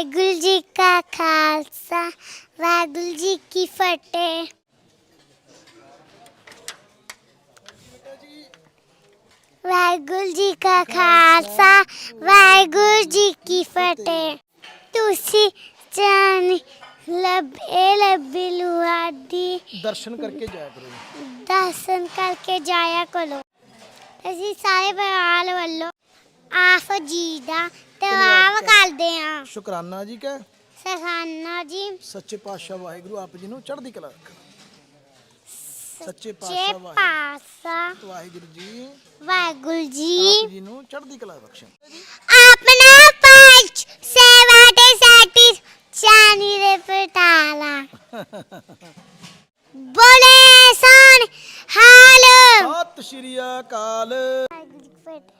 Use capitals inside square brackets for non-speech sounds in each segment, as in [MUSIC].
ਵਾਹਿਗੁਰੂ ਜੀ ਕਾ ਖਾਲਸਾ ਵਾਹਿਗੁਰੂ ਜੀ ਕੀ ਫਤਿਹ। ਵਾਹਿਗੁਰੂ ਜੀ ਕਾ ਖਾਲਸਾ ਵਾਹਿਗੁਰੂ ਜੀ ਕੀ ਫਤਿਹ। ਤੁਸੀਂ ਚਾਨ ਲੱਭੇ ਲੱਭੇ ਲੁਆਦੀ ਦਰਸ਼ਨ ਕਰਕੇ ਜਾਇਆ ਕਰੋ। ਦਰਸ਼ਨ ਕਰਕੇ ਜਾਇਆ ਕਰੋ। ਅਸੀਂ ਸਾਰੇ ਪਰਿਵਾਰ ਵੱਲੋਂ ਆਪ ਜੀ ਦਾ ਤਵਾਵ ਕਰਦੇ ਹਾਂ ਸ਼ੁਕਰਾਨਾ ਜੀ ਕਹ ਸਖਾਨਾ ਜੀ। ਸੱਚੇ ਪਾਤਸ਼ਾਹ ਵਾਹਿਗੁਰੂ ਆਪ ਜੀ ਨੂੰ ਚੜ੍ਹਦੀ ਕਲਾ ਰੱਖਣ। ਸੱਚੇ ਪਾਤਸ਼ਾਹ ਵਾਹਿਗੁਰੂ। ਪਾਸਾ ਵਾਹਿਗੁਰੂ ਜੀ ਵਾਹਿਗੁਰੂ ਆਪ ਜੀ ਜੀ ਨੂੰ ਚੜ੍ਹਦੀ ਕਲਾ ਬਖਸ਼ਣ। ਆਪਣਾ ਪੰਜ ਸੇਵਾ ਦੇ ਸਾਥੀ ਚਾਨੀ ਦੇ ਪਟਾਲਾ। [LAUGHS] ਬੋਲੇ ਸਨ ਹਾਲ। ਸਤਿ ਸ਼੍ਰੀ ਅਕਾਲ। ਵਾਹਿਗੁਰੂ ਜੀ ਕੀ ਫਤਿਹ।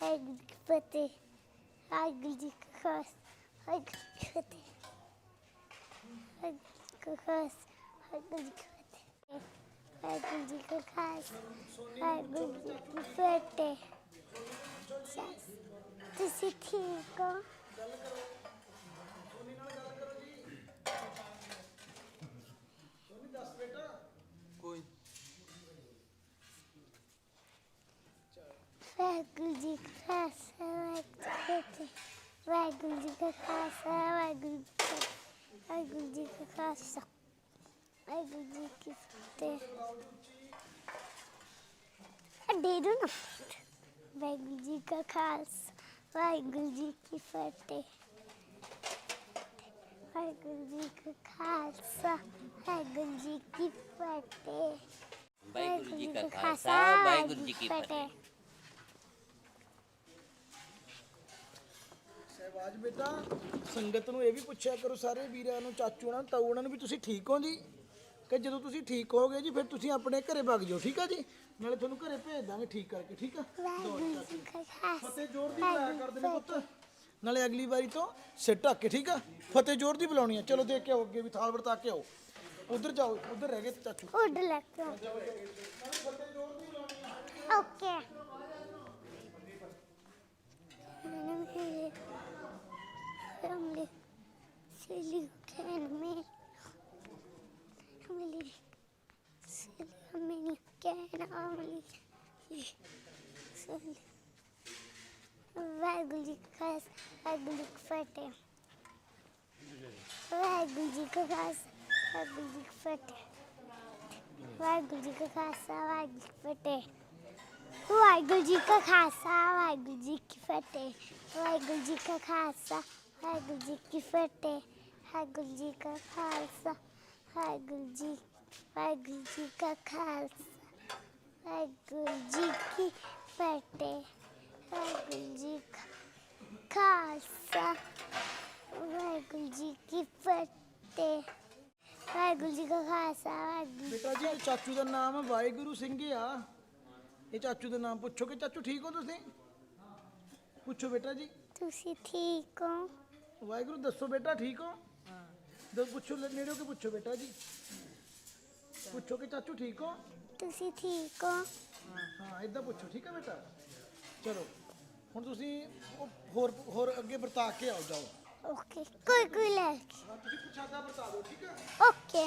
agpati, aglikos, aglikati, aglikos, aglikati, aglikos, aglikati. Yes, ਤੁਸੀਂ ਠੀਕ ਹੋ ਵਾਹਿਗੁਰੂ ਜੀ ਕਾ ਖਾਲਸਾ, ਵਾਹਿਗੁਰੂ ਜੀ ਕੀ ਫਤਿਹ। ਵਾਹਿਗੁਰੂ ਜੀ ਕਾ ਖਾਲਸਾ ਵਾਹਿਗੁਰੂ ਜੀ ਕੀ ਫਤਿਹ ਦੇ ਦੋ ਨਾ ਵਾਹਿਗੁਰੂ ਜੀ ਕਾ ਖਾਲਸਾ ਵਾਹਿਗੁਰੂ ਜੀ ਕੀ ਫਤਿਹ ਵਾਹਿਗੁਰੂ ਜੀ ਕਾ ਖਾਲਸਾ ਵਾਹਿਗੁਰੂ ਜੀ ਕੀ ਫਤਿਹ ਵਾਹਿਗੁਰੂ ਜੀ ਕਾ ਖਾਲਸਾ ਵਾਹਿਗੁਰੂ ਜੀ ਕੀ ਫਤਿਹ ਸ਼ਹਿਬਾਜ ਬੇਟਾ। ਸੰਗਤ ਨੂੰ ਇਹ ਵੀ ਪੁੱਛਿਆ ਕਰੋ ਸਾਰੇ ਵੀਰਾਂ ਨੂੰ ਚਾਚੂ ਨਾਲ ਤਾਊ ਨਾਲ ਵੀ ਤੁਸੀਂ ਠੀਕ ਹੋ ਜੀ? ਕਿ ਜਦੋਂ ਤੁਸੀਂ ਠੀਕ ਹੋਗੇ ਜੀ ਫਿਰ ਤੁਸੀਂ ਆਪਣੇ ਘਰੇ ਭੱਗ ਜਾਓ ਠੀਕ ਆ ਜੀ? ਨਾਲੇ ਤੁਹਾਨੂੰ ਘਰੇ ਭੇਜ ਦਾਂਗੇ ਠੀਕ ਕਰਕੇ ਠੀਕ ਆ? ਫਤਿਹ ਜ਼ੋਰ ਦੀ ਬੁਲਾਇਆ ਕਰਦੇ ਨੇ ਪੁੱਤ। ਨਾਲੇ ਅਗਲੀ ਵਾਰੀ ਤੋਂ ਸਿਰ ਢੱਕ ਕੇ ਠੀਕ ਆ? ਫਤਿਹ ਜ਼ੋਰ ਦੀ ਬੁਲਾਉਣੀ ਆ। ਚਲੋ ਦੇਖ ਕੇ ਆਓ ਅੱਗੇ ਵੀ ਥਾਲ ਵਰਤਾ ਕੇ ਆਓ। ਉਧਰ ਜਾਓ ਉਧਰ ਰਹਿ ਗਏ ਚਾਚੂ। ਉਧਰ ਲੱਗ ਜਾਓ ਫਤਿਹ ਜ਼ੋਰ ਦੀ ਬੁਲਾਉਣੀ ਆ। ਓਕੇ हमने सिलिकन में हमने सिलिकन हमने Vergulhas, vergulhas forte. Vergulhas, vergulhas forte. Vergulhas, vergulhas forte. Waheguru ji ਕਾ ਖਾਲਸਾ ਵਾਹਿਗੁਰੂ ਜੀ vai ਫਤਿਹ ਵਾਹਿਗੁਰੂ ਜੀ ਕਾ ਖਾਲਸਾ वाहगुरु जी की फतेह वाहगुरु जी का खालसा। वाहगुरु जी वाहगुरु जी का खालसा। वाहगुरु जी की फतेह वाहगुरु जी का खालसा। वाहगुरु जी की फतेह ਵਾਹਿਗੁਰੂ ਜੀ ਕਾ ਖਾਲਸਾ ਵਾਹਿਗੁਰੂ ਬੇਟਾ ਜੀ ਚਾਚੂ ਦਾ ਨਾਮ सिंह ਸਿੰਘ आ ये चाचू का नाम पूछो ਕਿ चाचू ठीक हो ਤੁਸੀਂ पूछो बेटा जी। ਤੁਸੀਂ ठीक हो? ਵਾਹਿਗੁਰੂ ਦੱਸੋ ਬੇਟਾ ਠੀਕ ਹੋ? ਦੋ ਪੁੱਛੋ ਲੈ- ਨੇੜੇ ਹੋ ਕੇ ਪੁੱਛੋ ਬੇਟਾ ਜੀ। ਪੁੱਛੋ ਕਿ ਚਾਚੂ ਠੀਕ ਹੋ? ਤੁਸੀਂ ਠੀਕ ਹੋ? ਹਾਂ ਇਦਾਂ ਪੁੱਛੋ ਠੀਕ ਹੈ ਬੇਟਾ? ਚਲੋ ਹੁਣ ਤੁਸੀਂ ਉਹ ਹੋਰ ਹੋਰ ਅੱਗੇ ਵਰਤਾ ਕੇ ਆਓ ਜਾਓ। ਓਕੇ ਕੋਈ ਕੋਈ ਲੈ। ਹਾਂ, ਤੁਸੀਂ ਪ੍ਰਸ਼ਾਦਾ ਵਰਤਾ ਦਿਓ ਠੀਕ ਹੈ? ਓਕੇ।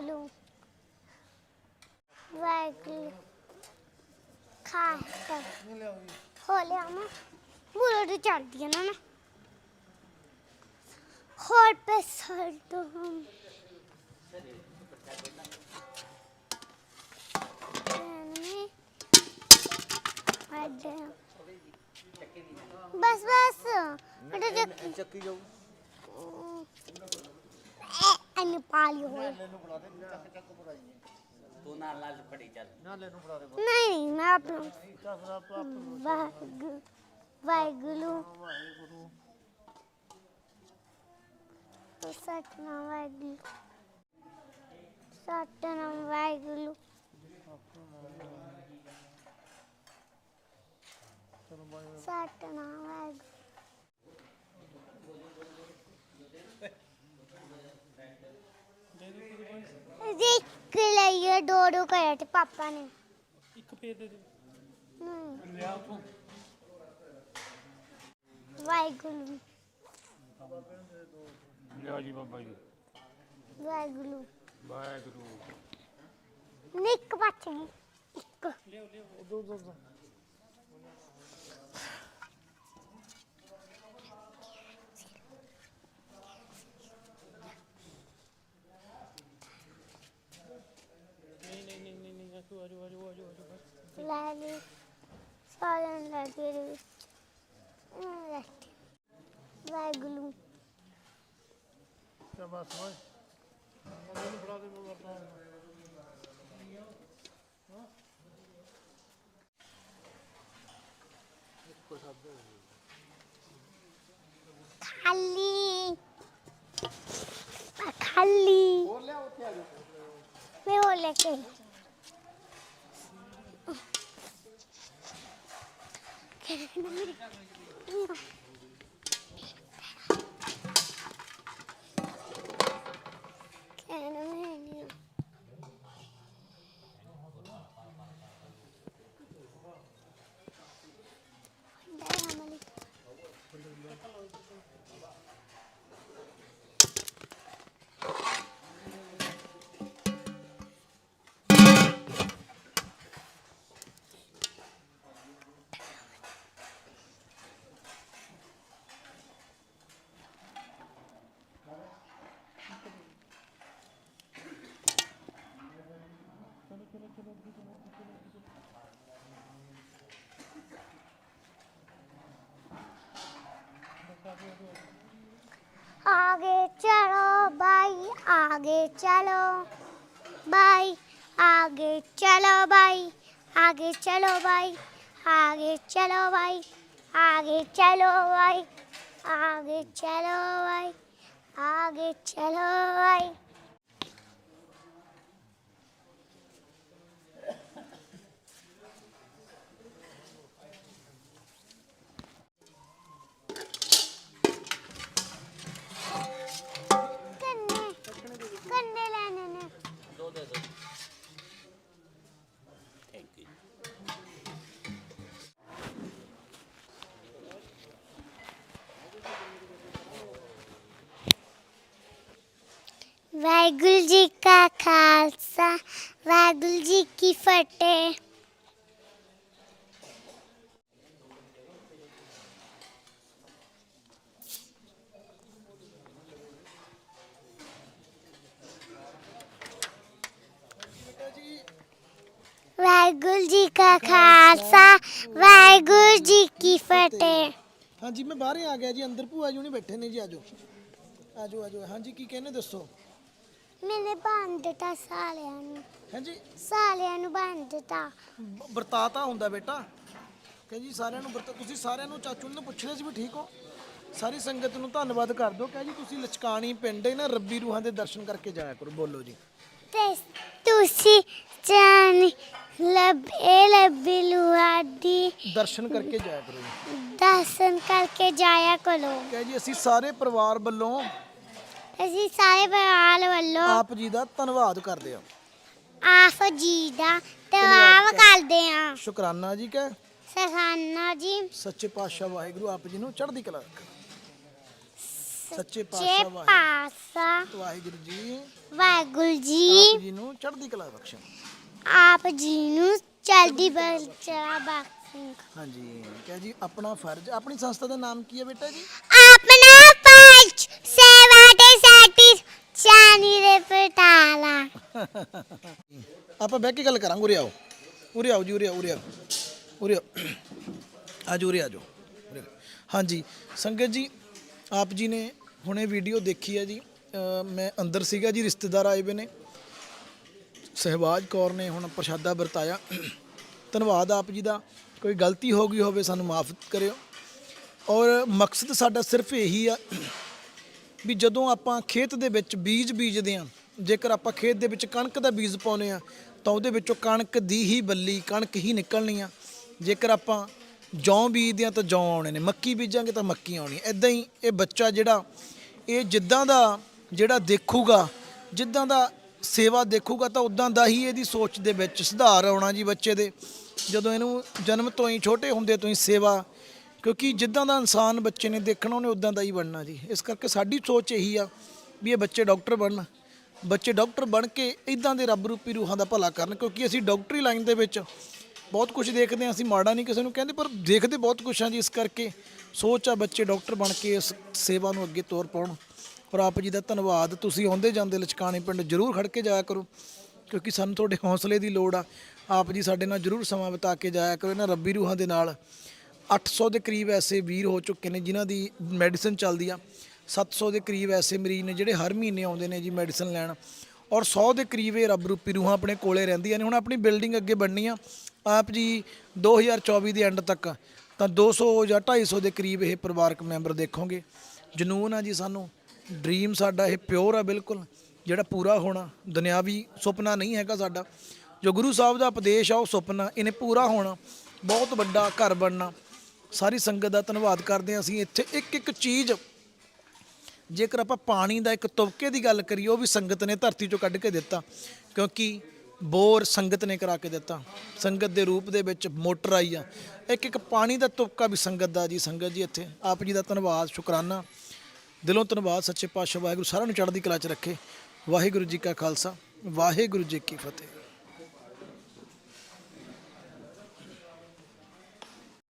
ਵਾਹਿਗੁਰੂ ਵਾਹਿਗੁਰੂ ਖਾਟ ਹੋ ਲਿਆ ਮੈਂ ਬੁਲੋ ਤੇ ਚੜਦੀ ਆ ਨਾ ਮੈਂ ਹੋਰ ਪੇ ਸੜ ਦੋ ਹਮ ਬਸ ਬਸ ਮੈਂ ਤਾਂ ਚੱਕੀ ਚੱਕੀ ਜਾਊ अन्य पाली हो तू ना लाल पड़ी चल ना लेनु पड़ा रे नहीं मैं अपना वाग वागुरु तो सट ना वागुरु सट ना वागुरु सट ना वागुरु ਵਾਹਿਗੁਰੂ ਦੇਖ ਲਈਏ ਦੋ ਦੋ ਕਰਿਆ ਤੇ ਪਾਪਾ ਨੇ। ਇੱਕ ਫੇਰ ਦੇ ਦੇ। ਨਹੀਂ ਲਿਆ ਉਥੋਂ ਵਾਹਿਗੁਰੂ। ਲਿਆ ਜੀ ਬਾਬਾ ਜੀ। ਵਾਹਿਗੁਰੂ। ਵਾਹਿਗੁਰੂ। ਨਿੱਕ ਬੱਚ ਗਈ ਇੱਕ। ਲਿਓ ਲਿਓ ਨਹੀਂ লাগে সরণ লাগে বাইগুলো বাস হয় খালি খালি मैं वो लेके 妈 [LAUGHS] 妈 आगे चलो भाई आगे चलो भाई आगे चलो भाई आगे चलो भाई आगे चलो भाई आगे चलो भाई आगे चलो भाई ਵਾਹਿਗੁਰੂ ਜੀ ਕਾ ਖਾਲਸਾ ਵਾਹਿਗੁਰੂ ਜੀ ਕੀ ਫਤਿਹ ਵਾਹਿਗੁਰੂ ਜੀ ਕਾ ਖਾਲਸਾ ਵਾਹਿਗੁਰੂ ਜੀ ਕੀ ਫਤਿਹ ਹਾਂਜੀ ਮੈਂ ਬਾਹਰ ਆ ਗਿਆ ਜੀ ਅੰਦਰ ਭੂਆ ਜੀ ਨਹੀਂ ਬੈਠੇ ਨੇ ਜੀ ਆਜੋ ਆਜੋ ਆਜੋ ਹਾਂਜੀ ਕੀ ਕਹਿੰਦੇ ਦੱਸੋ ਮੈਨੇ ਬੰਦ ਦਿੱਤਾ ਸਾਲਿਆਂ ਨੂੰ। ਹਾਂਜੀ। ਸਾਲਿਆਂ ਨੂੰ ਬੰਦ ਦਿੱਤਾ ਬ- ਵਰਤਾਤਾ ਹੁੰਦਾ ਬੇਟਾ। ਕਹੇ ਜੀ ਸਾਰਿਆਂ ਨੂੰ ਵਰਤਾ ਤੁਸੀਂ ਸਾਰਿਆਂ ਨੂੰ ਚਾਚੂ ਨੂੰ ਪੁੱਛਿਆ ਸੀ ਵੀ ਠੀਕ ਹੋ? ਸਾਰੀ ਸੰਗਤ ਨੂੰ ਧੰਨਵਾਦ ਕਰ ਦਿਓ। ਕਹੇ ਜੀ ਤੁਸੀਂ ਲਚਕਾਣੀ ਪਿੰਡ ਹੈ ਨਾ ਰੱਬੀ ਰੂਹਾਂ ਦੇ ਦਰਸ਼ਨ ਕਰਕੇ ਜਾਇਆ ਕਰੋ। ਬੋਲੋ ਜੀ। ਤੇ ਤੁਸੀਂ ਜਾਨ ਲੱਭੇ ਲੱਭੀ ਲੁਆਦੀ ਦਰਸ਼ਨ ਕਰਕੇ ਜਾਇਆ ਕਰੋ ਜੀ। ਦਰਸ਼ਨ ਕਰਕੇ ਜਾਇਆ ਕਰੋ। ਕਹੇ ਜੀ ਅਸੀਂ ਸਾਰੇ ਪਰਿਵਾਰ ਵੱਲੋਂ ਅਸੀਂ ਸਾਰੇ ਪਰਿਵਾਰ ਵੱਲੋਂ ਆਪ ਜੀ ਦਾ ਧੰਨਵਾਦ ਕਰਦੇ ਹਾਂ। ਆਪ ਜੀ ਦਾ ਤਵਾਬ ਕਰਦੇ ਆ ਸ਼ੁਕਰਾਨਾ ਜੀ ਕਹ ਸਖਾਨਾ ਜੀ। ਸੱਚੇ ਪਾਤਸ਼ਾਹ ਵਾਹਿਗੁਰੂ ਆਪ ਜੀ ਨੂੰ ਚੜ੍ਹਦੀ ਕਲਾ ਸੱਚੇ ਪਾਤਸ਼ਾਹ ਵਾਹਿਗੁਰੂ। ਪਾਸਾ ਵਾਹਿਗੁਰੂ ਜੀ ਵਾਹਿਗੁਰੂ ਜੀ ਆਪ ਜੀ ਨੂੰ ਚੜ੍ਹਦੀ ਕਲਾ ਬਖਸ਼ਣ। ਆਪ ਜੀ ਨੂੰ ਚਲਦੀ ਬਲਚਰਾ ਬਖਸ਼ਿਸ਼ ਹਾਂਜੀ ਕਹ ਜੀ ਆਪਣਾ ਫਰਜ਼ ਆਪਣੀ ਸੰਸਥਾ ਦਾ ਨਾਮ ਕੀ ਹੈ ਬੇਟਾ ਜੀ? ਆਪਣਾ ਆਪਾਂ ਬਹਿ ਕੇ ਗੱਲ ਕਰਾਂਗੇ, ਉਰੇ ਆਓ। ਉਰੇ ਆਓ ਜੀ, ਉਰੇ ਆਓ ਉਰੇ ਆਓ। ਉਰੇ ਆਓ। ਆਜੋ ਉਰੇ ਆਜੋ ਉਰੇ ਹਾਂਜੀ, ਸੰਗਤ ਜੀ, ਆਪ ਜੀ ਨੇ ਹੁਣੇ ਵੀਡੀਓ ਦੇਖੀ ਹੈ ਜੀ। ਮੈਂ ਅੰਦਰ ਸੀਗਾ ਜੀ, ਰਿਸ਼ਤੇਦਾਰ ਆਏ ਵੇ ਨੇ। ਸਹਿਬਾਜ ਕੌਰ ਨੇ ਹੁਣ ਪ੍ਰਸ਼ਾਦਾ ਵਰਤਾਇਆ। ਧੰਨਵਾਦ ਆਪ ਜੀ ਦਾ। ਕੋਈ ਗਲਤੀ ਹੋ ਗਈ ਹੋਵੇ, ਸਾਨੂੰ ਮਾਫ ਕਰਿਓ। ਔਰ ਮਕਸਦ ਸਾਡਾ ਸਿਰਫ ਇਹੀ ਆ ਵੀ ਜਦੋਂ ਆਪਾਂ ਖੇਤ ਦੇ ਵਿੱਚ ਬੀਜ ਬੀਜਦੇ ਆ ਜੇਕਰ ਆਪਾਂ ਖੇਤ ਦੇ ਵਿੱਚ ਕਣਕ ਦਾ ਬੀਜ ਪਾਉਨੇ ਆ ਤਾਂ ਉਹਦੇ ਵਿੱਚੋਂ ਕਣਕ ਦੀ ਹੀ ਬੱਲੀ, ਕਣਕ ਹੀ ਨਿਕਲਣੀ ਆ। ਜੇਕਰ ਆਪਾਂ ਜੌਂ ਬੀਜਦੇ ਆ ਤਾਂ ਜੌਂ ਆਉਣੇ ਨੇ, ਮੱਕੀ ਬੀਜਾਂਗੇ ਤਾਂ ਮੱਕੀ ਆਉਣੀ ਐਦਾਂ ਹੀ ਇਹ ਬੱਚਾ ਜਿਹੜਾ, ਇਹ ਜਿੱਦਾਂ ਦਾ ਜਿਹੜਾ ਦੇਖੂਗਾ, ਜਿੱਦਾਂ ਦਾ ਸੇਵਾ ਦੇਖੂਗਾ ਤਾਂ ਉਦਾਂ ਦਾ ਹੀ ਇਹਦੀ ਸੋਚ ਦੇ ਵਿੱਚ ਸੁਧਾਰ ਆਉਣਾ ਜੀ ਬੱਚੇ ਦੇ। ਜਦੋਂ ਇਹਨੂੰ ਜਨਮ ਤੋਂ ਹੀ ਛੋਟੇ ਹੁੰਦੇ ਤੋਂ ਹੀ ਸੇਵਾ, ਕਿਉਂਕਿ ਜਿੱਦਾਂ ਦਾ ਇਨਸਾਨ ਬੱਚੇ ਨੇ ਦੇਖਣਾ, ਉਹਨੇ ਉਦਾਂ ਦਾ ਹੀ ਬਣਨਾ ਜੀ। ਇਸ ਕਰਕੇ ਸਾਡੀ ਸੋਚ ਇਹੀ ਆ ਵੀ ਇਹ ਬੱਚੇ ਡਾਕਟਰ ਬਣਨ। ਬੱਚੇ ਡਾਕਟਰ ਬਣ ਕੇ ਇਦਾਂ ਦੇ ਰੱਬ ਰੂਪੀ ਰੂਹਾਂ ਦਾ ਭਲਾ ਕਰਨ, ਕਿਉਂਕਿ ਅਸੀਂ ਡਾਕਟਰੀ ਲਾਈਨ ਦੇ ਵਿੱਚ ਬਹੁਤ ਕੁਝ ਦੇਖਦੇ ਹਾਂ, ਅਸੀਂ ਮਾੜਾ ਨਹੀਂ ਕਿਸੇ ਨੂੰ ਕਹਿੰਦੇ, ਪਰ ਦੇਖਦੇ ਬਹੁਤ ਕੁਝ ਹਾਂ ਜੀ ਇਸ ਕਰਕੇ ਸੋਚ ਆ ਬੱਚੇ ਡਾਕਟਰ ਬਣ ਕੇ ਇਸ ਸੇਵਾ ਨੂੰ ਅੱਗੇ ਤੋਰ ਪਾਉਣ। ਔਰ ਆਪ ਜੀ ਦਾ ਧੰਨਵਾਦ, ਤੁਸੀਂ ਆਉਂਦੇ ਜਾਂਦੇ ਲਚਕਾਣੇ ਪਿੰਡ ਜ਼ਰੂਰ ਖੜ ਕੇ ਜਾਇਆ ਕਰੋ, ਕਿਉਂਕਿ ਸਾਨੂੰ ਤੁਹਾਡੇ ਹੌਸਲੇ ਦੀ ਲੋੜ ਆ। ਆਪ ਜੀ ਸਾਡੇ ਨਾਲ ਜ਼ਰੂਰ ਸਮਾਂ ਬਿਤਾ ਕੇ ਜਾਇਆ ਕਰੋ, ਇਹਨਾਂ ਰੱਬੀ ਰੂਹਾਂ ਦੇ ਨਾਲ। 800 ਦੇ ਕਰੀਬ ਐਸੇ ਵੀਰ ਹੋ ਚੁੱਕੇ ਨੇ, ਜਿਨ੍ਹਾਂ ਦੀ ਮੈਡੀਸਨ ਚੱਲਦੀ ਆ। 700 ਦੇ ਕਰੀਬ ਐਸੇ ਮਰੀਜ਼ ਨੇ ਜਿਹੜੇ ਹਰ ਮਹੀਨੇ ਆਉਂਦੇ ਨੇ ਜੀ ਮੈਡੀਸਨ ਲੈਣ ਔਰ 100 ਦੇ ਕਰੀਬ ਇਹ ਰੱਬ ਰੂਪੀ ਰੂਹਾਂ ਆਪਣੇ ਕੋਲੇ ਰਹਿੰਦੀਆਂ ਨੇ। ਹੁਣ ਆਪਣੀ ਬਿਲਡਿੰਗ ਅੱਗੇ ਬਣਨੀ ਆ, ਆਪ ਜੀ 2024 ਦੇ ਐਂਡ ਤੱਕ, ਤਾਂ 200 ਜਾਂ 250 ਦੇ ਕਰੀਬ ਇਹ ਪਰਿਵਾਰਕ ਮੈਂਬਰ ਦੇਖੋਗੇ। ਜਨੂਨ ਆ ਜੀ ਸਾਨੂੰ, ਡ੍ਰੀਮ ਸਾਡਾ ਇਹ ਪਿਓਰ ਆ ਬਿਲਕੁਲ, ਜਿਹੜਾ ਪੂਰਾ ਹੋਣਾ, ਦੁਨਿਆਵੀ ਸੁਪਨਾ ਨਹੀਂ ਹੈਗਾ ਸਾਡਾ। ਜੋ ਗੁਰੂ ਸਾਹਿਬ ਦਾ ਉਪਦੇਸ਼ ਆ, ਉਹ ਸੁਪਨਾ, ਇਹਨੇ ਪੂਰਾ ਹੋਣਾ, ਬਹੁਤ ਵੱਡਾ ਘਰ ਬਣਨਾ। ਸਾਰੀ ਸੰਗਤ ਦਾ ਧੰਨਵਾਦ ਕਰਦੇ ਹਾਂ ਅਸੀਂ ਇੱਥੇ ਇੱਕ ਇੱਕ ਚੀਜ਼ ਜੇਕਰ ਆਪਾਂ ਪਾਣੀ ਦਾ ਇੱਕ ਤੁਬਕੇ ਦੀ ਗੱਲ ਕਰੀਏ, ਉਹ ਵੀ ਸੰਗਤ ਨੇ ਧਰਤੀ ਚੋਂ ਕੱਢ ਕੇ ਦਿੱਤਾ। ਕਿਉਂਕਿ ਬੋਰ ਸੰਗਤ ਨੇ ਕਰਾ ਕੇ ਦਿੱਤਾ। ਸੰਗਤ ਦੇ ਰੂਪ ਦੇ ਵਿੱਚ ਮੋਟਰ ਆਈ ਆ। ਇੱਕ ਇੱਕ ਪਾਣੀ ਦਾ ਤੁਬਕਾ ਵੀ ਸੰਗਤ ਦਾ ਜੀ, ਸੰਗਤ ਜੀ ਇੱਥੇ। ਆਪ ਜੀ ਦਾ ਧੰਨਵਾਦ, ਸ਼ੁਕਰਾਨਾ। ਦਿਲੋਂ ਧੰਨਵਾਦ, ਸੱਚੇ ਪਾਤਸ਼ਾਹ ਵਾਹਿਗੁਰੂ, ਸਾਰਿਆਂ ਨੂੰ ਚੜ੍ਹਦੀ ਕਲਾ 'ਚ ਰੱਖੇ। ਵਾਹਿਗੁਰੂ ਜੀ ਕਾ ਖਾਲਸਾ, ਵਾਹਿਗੁਰੂ ਜੀ ਕੀ ਫਤਿਹ।